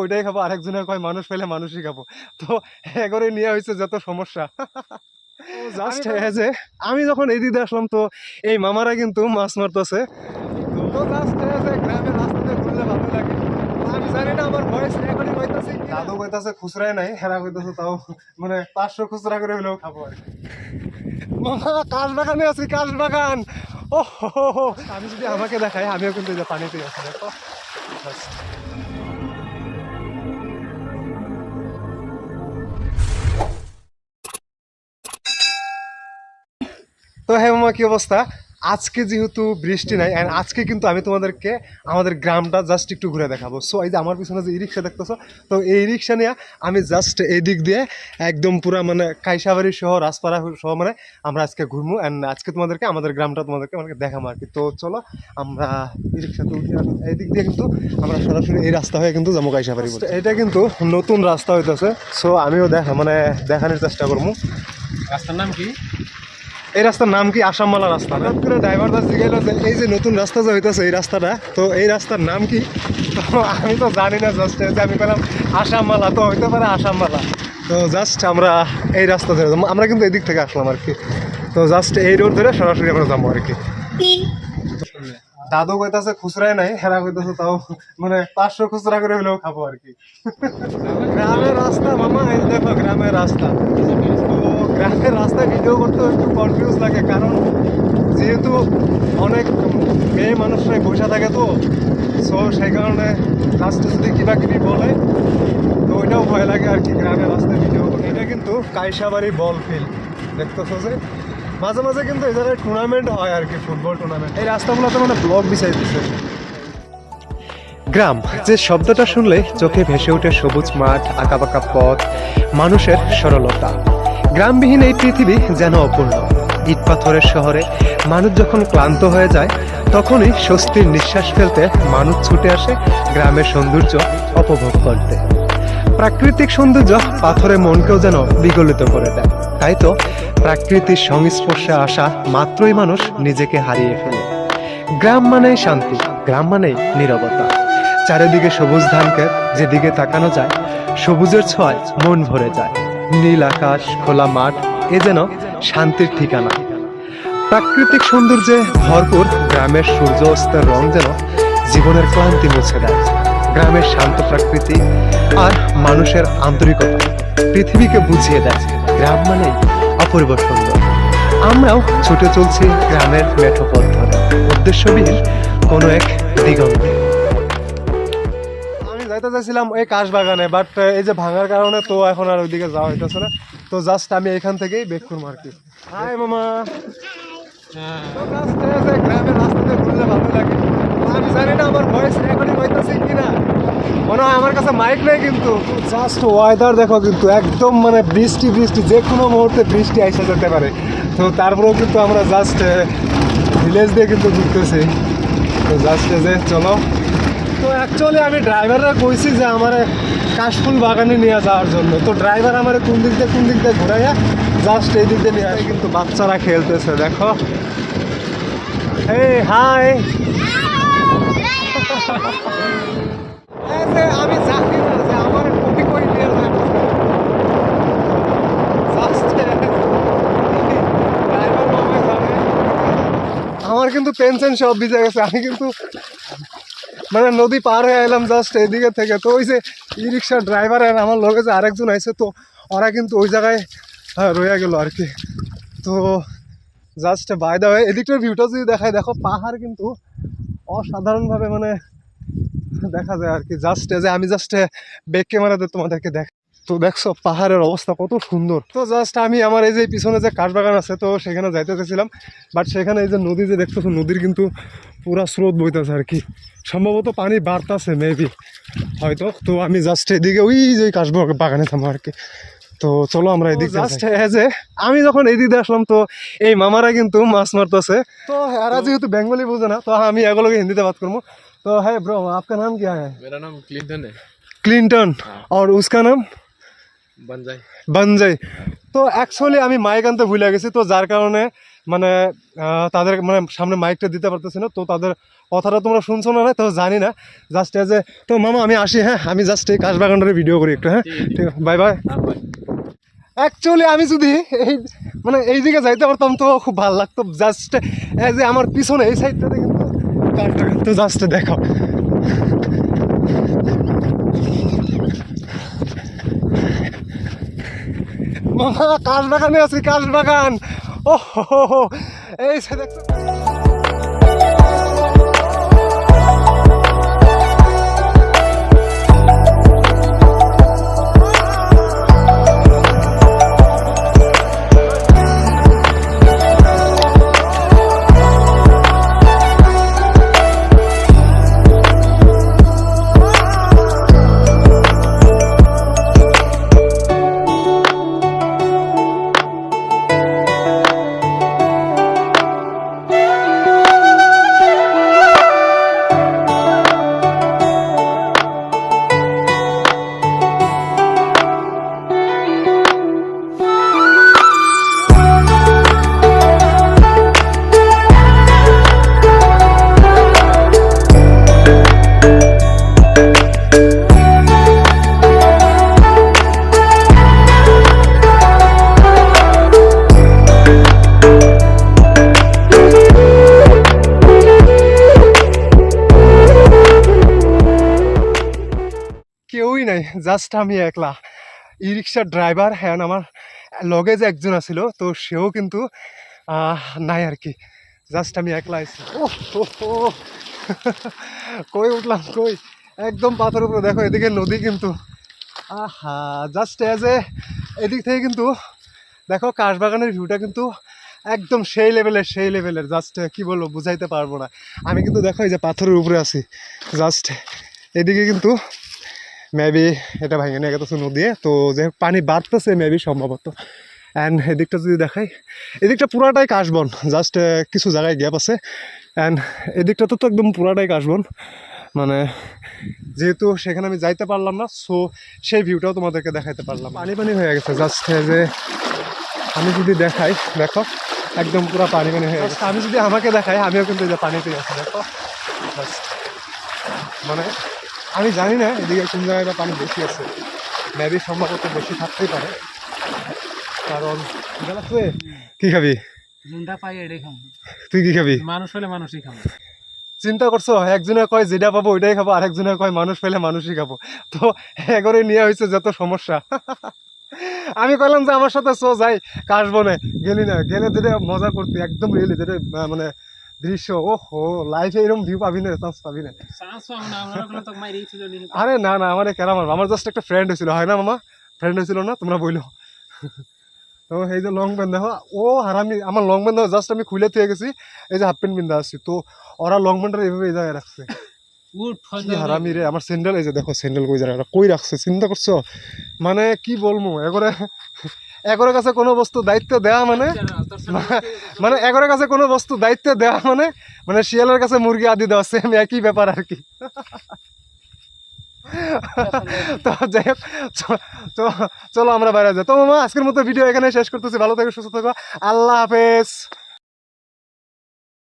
ওইটাই খাব আরেকজনে কয় মানুষ পেলে মানুষই খাব। তো এগরে নিয়ে হয়েছে যত সমস্যা। জাস্ট যে আমি যখন এই দিকে আসলাম তো এই মামারা কিন্তু মাছ মারতেছে। তো জাস্ট যে গ্রামের রাস্তাতে ঘুরলে ভালো লাগে। আমি জানি না আমার ভয়েস রেকর্ডিং হইতাছে দাদু কইতাছে খুচরাই নাই হেরা কইতাছে তাও মানে পাঁচশো খুচরা করে হলেও খাব আর মামা কাশ বাগানে আছি কাশ বাগান। ও হো হো হো। আমি যদি আমাকে দেখাই আমিও কিন্তু পানিতে আছি তো হ্যাঁ মামা কি অবস্থা? আজকে যেহেতু বৃষ্টি নাই and আজকে কিন্তু আমি তোমাদেরকে আমাদের গ্রামটা জাস্ট একটু ঘুরে দেখাবো। সো এই যে আমার পিছনে যে ই রিক্সা দেখতেছো তো এই রিক্সা নিয়ে আমি জাস্ট এই দিক দিয়ে একদম পুরো মানে কাইসাবাড়ি সহ রাজপাড়া সহ মানে আমরা আজকে ঘুরবো অ্যান্ড আজকে তোমাদেরকে আমাদের গ্রামটা তোমাদেরকে আমাকে দেখাবো আর কি। তো চলো আমরা ই রিক্সাতে উঠি আর এই দিক দিয়ে কিন্তু আমরা সরাসরি এই রাস্তা হয়ে কিন্তু যাব কাইসাবাড়ি। এটা কিন্তু নতুন রাস্তা হইতেছে সো আমিও দেখা মানে দেখানোর চেষ্টা করব রাস্তার নাম কি? এই রাস্তার নাম কি আসামমালা রাস্তা? হঠাৎ করে ড্রাইভার দা জিজ্ঞাসা যে এই যে নতুন রাস্তা যে হইতেছে এই রাস্তাটা তো এই রাস্তার নাম কি? তো আমি তো জানি না জাস্ট যে আমি পেলাম আসামমালা তো হইতে পারে আসামমালা তো জাস্ট আমরা এই রাস্তা ধরে। আমরা কিন্তু এদিক থেকে আসলাম আর কি। তো জাস্ট এই রোড ধরে সরাসরি আমরা যাব আর কি। দাদু কইতাছে খুচরাই নাই হেরা কইতাছে তাও মানে পাঁচশো খুচরা করে হলেও খাব আর কি। গ্রামের রাস্তা মামা এই দেখো গ্রামের রাস্তা। গ্রামের রাস্তায় ভিডিও করতে একটু কনফিউজ লাগে, কারণ যেহেতু অনেক মেয়ে মানুষরাই বসে থাকে তো সো সেই কারণে লাস্টে যদি কিবা কিবি বলে, তো ওইটাও ভয় লাগে আর কি গ্রামের রাস্তায় ভিডিও করতে। এটা কিন্তু কাইসাবাড়ি বল ফিল্ড দেখতেছো যে? মাঝে মাঝে কিন্তু এই জায়গায় টুর্নামেন্ট হয় আর কি, ফুটবল টুর্নামেন্ট এই রাস্তাগুলোতে মানে ব্লক বিছাই দিচ্ছে গ্রাম, যে শব্দটা শুনলে চোখে ভেসে ওঠে সবুজ মাঠ, আঁকাবাঁকা পথ, মানুষের সরলতা। গ্রামবিহীন এই পৃথিবী যেন অপূর্ণ। ইট পাথরের শহরে মানুষ যখন ক্লান্ত হয়ে যায়, তখনই স্বস্তির নিঃশ্বাস ফেলতে মানুষ ছুটে আসে গ্রামের সৌন্দর্য উপভোগ করতে। প্রাকৃতিক সৌন্দর্য পাথরে মনকেও যেন বিগলিত করে দেয়। তাই তো প্রাকৃতির সংস্পর্শে আসা মাত্রই মানুষ নিজেকে হারিয়ে ফেলে। গ্রাম মানেই শান্তি, গ্রাম মানেই নিরবতা। চারিদিকে সবুজ ধানকে যেদিকে তাকানো যায়, সবুজের ছোঁয়ায় মন ভরে যায়। নীল আকাশ, খোলা মাঠ, এ যেন শান্তির ঠিকানা। প্রাকৃতিক সৌন্দর্যে ভরপুর গ্রামের সূর্য অস্তের রং যেন জীবনের ক্লান্তি মুছে দেয়। গ্রামের শান্ত প্রকৃতি আর মানুষের আন্তরিকতা পৃথিবীকে বুঝিয়ে দেয়। গ্রাম মানেই অপূর্ব সুন্দর। আমরাও ছুটে চলছি গ্রামের মেঠো পথ ধরে। উদ্দেশ্যবিহীন কোনো এক দিগন্তে। যাইতে চাইছিলাম এই কাশ বাগানে বাট এই যে ভাঙার কারণে তো এখন আর ওইদিকে যাওয়া হইতেছে না। তো জাস্ট আমি এখান থেকেই বেক করব আর কি। হাই মামা। গ্রামের রাস্তাতে ঘুরলে ভালো লাগে। আমি জানি না আমার ভয়েস রেকর্ডিং হইতেছে কিনা। মনে হয় আমার কাছে মাইক নেই কিন্তু। জাস্ট ওয়েদার দেখো কিন্তু, একদম মানে বৃষ্টি বৃষ্টি, যে কোনো মুহূর্তে বৃষ্টি আইসা যেতে পারে। তো তারপরেও কিন্তু আমরা জাস্ট ভিলেজ দিয়ে কিন্তু ঘুরতেছি। তো জাস্ট যে, চলো। অ্যাকচুয়ালি আমি ড্রাইভাররা কইছি যে আমার কাশফুল বাগানে নিয়ে যাওয়ার জন্য। তো ড্রাইভার আমার কোন দিক দিয়ে কোন দিক দিয়ে ঘুরাইয়া জাস্ট এই দিক দিয়ে নিয়ে আসে। কিন্তু বাচ্চারা খেলতেছে দেখো। এই হাই আমি যে আমার কপি কই নিয়ে। আমার কিন্তু পেনশন সব ভিজে গেছে আমি কিন্তু মানে নদী পার হয়ে এলাম জাস্ট এদিকে থেকে। তো ওই যে ই রিক্সার ড্রাইভার আর আমার লগে যে আরেকজন আছে তো ওরা কিন্তু ওই জায়গায় হ্যাঁ, রয়ে গেল আর কি। তো জাস্ট বাই দা এদিকটার ভিউটা যদি দেখায় দেখো পাহাড় কিন্তু অসাধারণভাবে মানে দেখা যায় আর কি। জাস্ট যে আমি জাস্ট ব্যাক ক্যামেরাতে তোমাদেরকে দেখ তো দেখছ পাহাড়ের অবস্থা কত সুন্দর। তো জাস্ট আমি আমার এই যে পিছনে যে কাঠবাগান আছে তো সেখানে যাইতে চাইছিলাম। বাট সেখানে এই যে নদী যে দেখতেছো নদীর কিন্তু পুরা স্রোত বইতেছে আর কি। সম্ভবত পানি বাড়তেছে মেবি হয়তো। তো আমি জাস্ট এদিকে ওই যে কাঠ বাগানে থামো আর কি। তো চলো আমরা এদিক জাস্ট যে আমি যখন এদিক দিকে আসলাম তো এই মামারা কিন্তু মাছ মারতেছে। তো এরা যেহেতু বেঙ্গলি বোঝে না তো আমি এগুলোকে হিন্দিতে বাদ করব। তো হ্যাঁ ব্রো আপনার নাম কি হ্যাঁ নাম ক্লিন্টন ক্লিন্টন। আর উসকা নাম? বানজাই। তো অ্যাকচুয়ালি আমি মাইক আনতে ভুলে গেছি তো যার কারণে মানে তাদের মানে সামনে মাইকটা দিতে পারতেছি না তো তাদের কথাটা তোমরা শুনছো না তো জানি না। জাস্ট এজ এ তো মামা আমি আসি হ্যাঁ? আমি জাস্ট এই কাশবাগানটারে ভিডিও করি একটু হ্যাঁ? ঠিক আছে বাই বাই অ্যাকচুয়ালি আমি যদি এই মানে এই দিকে যাইতে পারতাম তো খুব ভালো লাগতো। জাস্ট এজ এ আমার পিছনে এই সাইডটাতে কিন্তু তো জাস্ট দেখো মামা কাশবাগানে আছি কাশবাগান ও হো হো হো। এই দেখছ কেউই নাই জাস্ট আমি একলা। ই রিক্সার ড্রাইভার হ্যাঁ আমার লগে যে একজন আছিল, তো সেও কিন্তু নাই আর কি। জাস্ট আমি একলা আছি হো। কই উঠলাম, কই? একদম পাথর উপরে, দেখো, এদিকে নদী কিন্তু। আহা জাস্ট এজ এ এদিক থেকে কিন্তু, দেখো, কাশবাগানের ভিউটা কিন্তু একদম সেই লেভেলের সেই লেভেলের জাস্ট কি বলব, বুঝাইতে পারব না। আমি কিন্তু, দেখো, এই যে পাথরের উপরে আছি। জাস্ট এদিকে কিন্তু মেবি এটা ভেঙে নিয়ে গেছে নদী, তো যে পানি বাড়তেছে মেবি সম্ভবত। অ্যান্ড এদিকটা যদি দেখাই, এদিকটা পুরাটাই কাশবন জাস্ট কিছু জায়গায় গ্যাপ আছে। অ্যান্ড এদিকটা তো একদম পুরাটাই কাশবন। মানে যেহেতু সেখানে আমি যাইতে পারলাম না সো সেই ভিউটাও তোমাদেরকে দেখাইতে পারলাম পানি পানি হয়ে গেছে জাস্ট যে আমি যদি দেখাই, দেখো, একদম পুরো পানি পানি হয়ে গেছে। আমি যদি আমাকে দেখাই, আমিও কিন্তু এই যে পানিতে আছি, দেখো। মানে আমি জানি না এদিকে কোন জায়গায় বা পানি বেশি আছে। মেবি সম্ভবত বেশি থাকতেই পারে। কারণ গেলা তুই কি খাবি? যোনটা পাই এটাই খাম তুই কি খাবি? মানুষ হলে মানুষই খাবে। চিন্তা করছ একজনে কয় যেটা পাবো ওইটাই খাব আরেকজনে কয় মানুষ পেলে মানুষই খাব। তো এগরে নিয়ে হয়েছে যত সমস্যা। আমি কইলাম যে আমার সাথে চো যাই কাশবনে। গেলি না গেলে যেটা মজা করতি একদম রিয়েলি যেটা মানে দৃশ্য ও হো লাইফে এরকম ভিউ পাবি না চান্স পাবি না। আরে না না আমার কেরাম মারবো আমার জাস্ট একটা ফ্রেন্ড হয়েছিল হয় না মামা? ফ্রেন্ড হয়েছিল না তোমরা বইলো। তো এই যে লং প্যান্ট দেখো ও হারামি আমার লং প্যান্ট দেখো জাস্ট আমি খুলে থেকে গেছি এই যে হাফ প্যান্ট বিন্দা আসছি তো ওরা লং প্যান্টটা এইভাবে এই জায়গায় রাখছে। হারামি রে আমার স্যান্ডেল এই যে দেখো স্যান্ডেল কই জায়গাটা কই রাখছে চিন্তা করছ? মানে কি বলব এগরে এগরের কাছে কোনো বস্তু দায়িত্ব দেওয়া মানে? মানে এগরের কাছে কোনো বস্তু দায়িত্ব দেওয়া মানে? মানে শিয়ালের কাছে মুরগি আদি দেওয়া সেম একই ব্যাপার আর কি। তো যাই হোক চলো আমরা বাইরে যাই। তো মামা, আজকের মতো ভিডিও এখানে শেষ করতেছি। ভালো থেকো, সুস্থ থাকো। আল্লাহ হাফেজ।